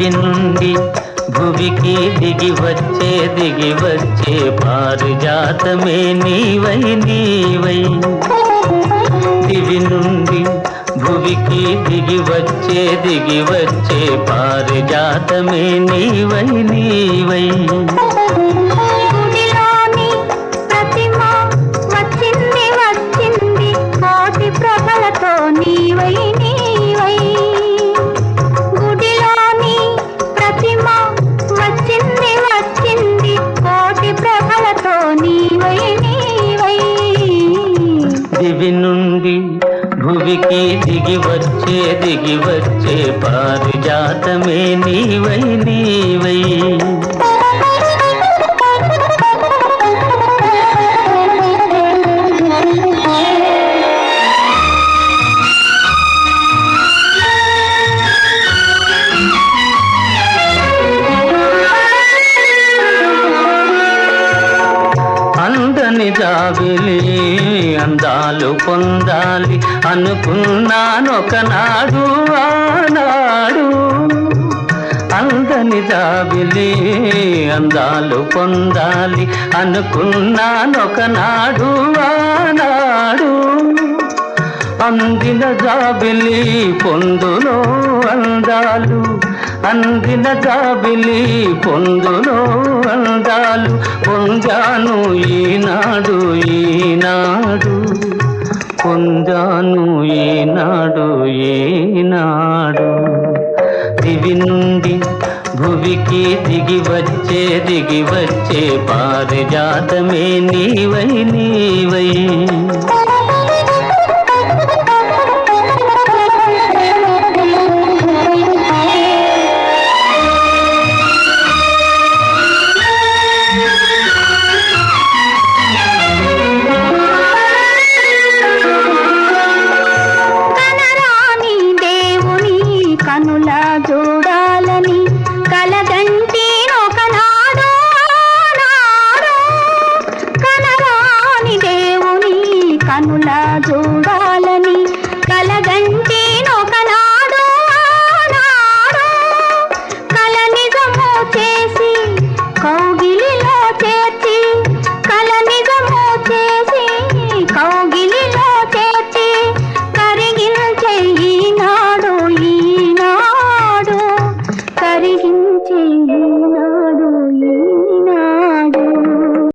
భువి నుండి భువికి దిగి వచ్చే దిగి వచ్చే పారిజాతమే నీవై నీవై. దివి నుండి భువికి దిగి వచ్చే దిగి వచ్చే పారిజాతమే నీవై నీవై. భువికి దిగి వచ్చే దిగి వచ్చే పారిజాతమే నీవై నీవై. అందని జాబిలీ అందాలు పొందాలి. అనుకున్నానొకనాడు ఆనాడు అందని దాబిలి అందాలు పొందాలి. అనుకున్నానొకనాడు ఆనాడు అందిన జాబిలి పొందులో అందాలు. అందిన జాబిలి పొందులో అందాలు. పొందాను ఈనాడు ఈనాడు ఏనాడు దివి నుండి భువికి దిగి వచ్చే దిగి వచ్చే పారిజాతమే నీవై నీవై.